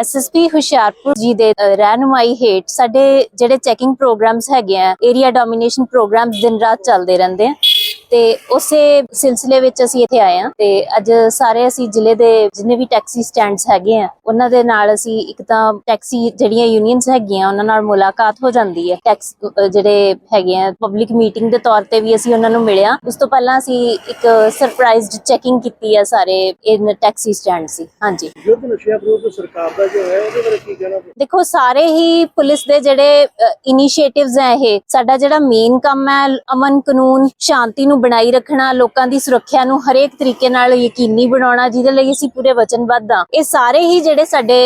SSP Hoshiarpur ਜੀ ਦੇ ਅ, ਰਹਿਨੁਮਾਈ ਹੇਠ ਸਾਡੇ ਜਿਹੜੇ ਚੈਕਿੰਗ ਪ੍ਰੋਗਰਾਮਸ ਹੈਗੇ ਆ ਏਰੀਆ ਡੋਮੀਨੇਸ਼ਨ ਪ੍ਰੋਗਰਾਮ ਦਿਨ ਰਾਤ ਚੱਲਦੇ ਰਹਿੰਦੇ ਆ। ਤੇ ਉਸੇ ਸਿਲਸਿਲੇ ਵਿੱਚ ਅਸੀਂ ਇੱਥੇ ਆਏ ਆ ਤੇ ਅੱਜ ਸਾਰੇ ਅਸੀਂ ਜ਼ਿਲ੍ਹੇ ਦੇ ਜਿੰਨੇ ਵੀ ਟੈਕਸੀ ਸਟੈਂਡਸ ਹੈਗੇ ਆ ਉਹਨਾਂ ਦੇ ਨਾਲ ਅਸੀਂ ਇੱਕ ਤਾਂ ਟੈਕਸੀ ਜਿਹੜੀਆਂ ਯੂਨੀਅਨਸ ਹੈਗੀਆਂ ਉਹਨਾਂ ਨਾਲ ਮੁਲਾਕਾਤ ਹੋ ਜਾਂਦੀ ਹੈ। ਟੈਕਸ ਜਿਹੜੇ ਹੈਗੇ ਆ ਪਬਲਿਕ ਮੀਟਿੰਗ ਦੇ ਤੌਰ ਤੇ ਵੀ ਅਸੀਂ ਉਹਨਾਂ ਨੂੰ ਮਿਲਿਆ। ਉਸ ਤੋਂ ਪਹਿਲਾਂ ਅਸੀਂ ਇੱਕ ਸਰਪ੍ਰਾਈਜ਼ਡ ਚੈਕਿੰਗ ਕੀਤੀ ਹੈ ਸਾਰੇ ਇਨ ਟੈਕਸੀ ਸਟੈਂਡ ਸੀ ਹਾਂਜੀ। ਯੁੱਧ ਨਸ਼ਿਆਂ ਵਿਰੁੱਧ ਸਰਕਾਰ ਦਾ ਜੋ ਹੈ ਉਹਦੇ ਬਾਰੇ ਕੀ ਕਹਿਣਾ ਦੇਖੋ ਸਾਰੇ ਹੀ ਪੁਲਿਸ ਦੇ ਜਿਹੜੇ ਇਨੀਸ਼ੀਏਟਿਵਸ ਹੈ ਇਹ ਸਾਡਾ ਜਿਹੜਾ ਮੇਨ ਕੰਮ ਹੈ ਅਮਨ ਕਾਨੂੰਨ ਸ਼ਾਂਤੀ ਨੂੰ ਬਣਾਈ ਰੱਖਣਾ, ਲੋਕਾਂ ਦੀ ਸੁਰੱਖਿਆ ਨੂੰ ਹਰੇਕ ਤਰੀਕੇ ਨਾਲ ਯਕੀਨੀ ਬਣਾਉਣਾ, ਜਿਹਦੇ ਲਈ ਅਸੀਂ ਪੂਰੇ ਵਚਨਬੱਧ ਹਾਂ। ਇਹ ਸਾਰੇ ਹੀ ਜਿਹੜੇ ਸਾਡੇ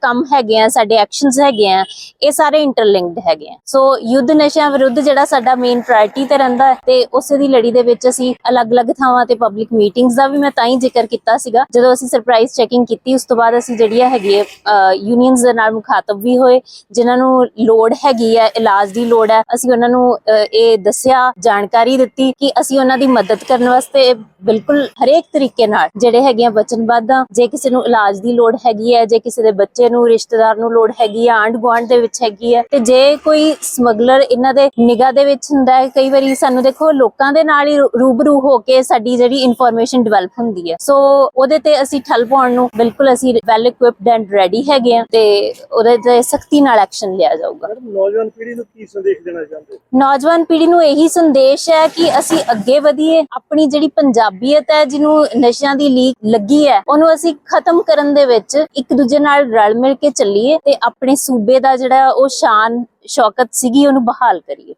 ਕੰਮ ਹੈਗੇ ਆ, ਸਾਡੇ ਐਕਸ਼ਨਸ ਹੈਗੇ ਆ, ਇਹ ਸਾਰੇ ਇੰਟਰਲਿੰਕਡ ਹੈਗੇ ਆ। ਸੋ ਯੁੱਧ ਨਸ਼ਿਆਂ ਵਿਰੁੱਧ ਜਿਹੜਾ ਸਾਡਾ ਮੇਨ ਪ੍ਰਾਇੋਰਟੀ ਤੇ ਰਹਿੰਦਾ ਤੇ ਉਸੇ ਦੀ ਲੜੀ ਦੇ ਵਿੱਚ ਅਸੀਂ ਅਲੱਗ-ਅਲੱਗ ਥਾਵਾਂ ਤੇ ਪਬਲਿਕ ਮੀਟਿੰਗਸ ਦਾ ਵੀ ਮੈਂ ਤਾਂ ਹੀ ਜ਼ਿਕਰ ਕੀਤਾ ਸੀਗਾ। ਜਦੋਂ ਅਸੀਂ ਸਰਪ੍ਰਾਈਜ਼ ਚੈਕਿੰਗ ਕੀਤੀ, ਉਸ ਤੋਂ ਬਾਅਦ ਅਸੀਂ ਜਿਹੜੀ ਹੈਗੀ ਹੈ ਯੂਨੀਅਨਸ ਦੇ ਨਾਲ ਮੁਖਾਤਬ ਵੀ ਹੋਏ, ਜਿਨ੍ਹਾਂ ਨੂੰ ਲੋੜ ਹੈਗੀ ਹੈ, ਇਲਾਜ ਦੀ ਲੋੜ ਹੈ, ਅਸੀਂ ਉਹਨਾਂ ਨੂੰ ਇਹ ਦੱਸਿਆ, ਜਾਣਕਾਰੀ ਦਿੱਤੀ ਕਿ ਅਸੀਂ ਉਹਨਾਂ ਦੀ ਮਦਦ ਕਰਨ ਵਾਸਤੇ ਬਿਲਕੁਲ ਹਰੇਕ ਤਰੀਕੇ ਨਾਲ ਜਿਹੜੇ ਹੈਗੇ ਆ ਵਚਨਬੱਧ ਆ ਜੇ ਕਿਸੇ ਨੂੰ ਇਲਾਜ ਦੀ ਲੋੜ ਹੈਗੀ ਹੈ ਜੇ ਕਿਸੇ ਦੇ ਬੱਚੇ ਨੂੰ ਰਿਸ਼ਤੇਦਾਰ ਨੂੰ ਲੋੜ ਹੈਗੀ ਆ ਆਂਢ ਗੁਆਂਢ ਦੇ ਵਿੱਚ ਹੈਗੀ ਹੈ ਤੇ ਜੇ ਕੋਈ ਸਮਗਲਰ ਇਹਨਾਂ ਦੇ ਨਿਗਾਹ ਦੇ ਵਿੱਚ ਹੁੰਦਾ ਹੈ ਕਈ ਵਾਰੀ ਸਾਨੂੰ ਦੇਖੋ ਲੋਕਾਂ ਦੇ ਨਾਲ ਹੀ ਰੂਬਰੂ ਹੋ ਕੇ ਸਾਡੀ ਜਿਹੜੀ ਇਨਫੋਰਮੇਸ਼ਨ ਡਿਵੈਲਪ ਹੁੰਦੀ ਹੈ ਸੋ ਉਹਦੇ ਤੇ ਅਸੀਂ ਠੱਲ ਪਾਉਣ ਨੂੰ ਬਿਲਕੁਲ ਅਸੀਂ ਵੈਲ ਇਕਵਿਪਡ ਐਂਡ ਰੈਡੀ ਹੈਗੇ ਆ ਤੇ ਉਹਦੇ ਤੇ ਸਖਤੀ ਨਾਲ ਐਕਸ਼ਨ ਲਿਆ ਜਾਊਗਾ ਨੌਜਵਾਨ ਪੀੜ੍ਹੀ ਨੂੰ ਕੀ ਸੰਦੇਸ਼ ਦੇਣਾ ਚਾਹੁੰਦੇ? ਨੌਜਵਾਨ ਪੀੜ੍ਹੀ ਨੂੰ ਇਹੀ ਸੰਦੇਸ਼ ਹੈ ਕਿ ਅਸੀਂ ਅੱਗੇ ਵਧੀਏ, ਆਪਣੀ ਜਿਹੜੀ ਪੰਜਾਬੀਅਤ ਹੈ, ਜਿਹਨੂੰ ਨਸ਼ਿਆਂ ਦੀ ਲੀਕ ਲੱਗੀ ਹੈ, ਉਹਨੂੰ ਅਸੀਂ ਖਤਮ ਕਰਨ ਦੇ ਵਿੱਚ ਇੱਕ ਦੂਜੇ ਨਾਲ ਰਲ ਮਿਲ ਕੇ ਚੱਲੀਏ ਤੇ ਆਪਣੇ ਸੂਬੇ ਦਾ ਜਿਹੜਾ ਉਹ ਸ਼ਾਨ, ਸ਼ੌਕਤ ਸੀਗੀ, ਉਹਨੂੰ ਬਹਾਲ ਕਰੀਏ।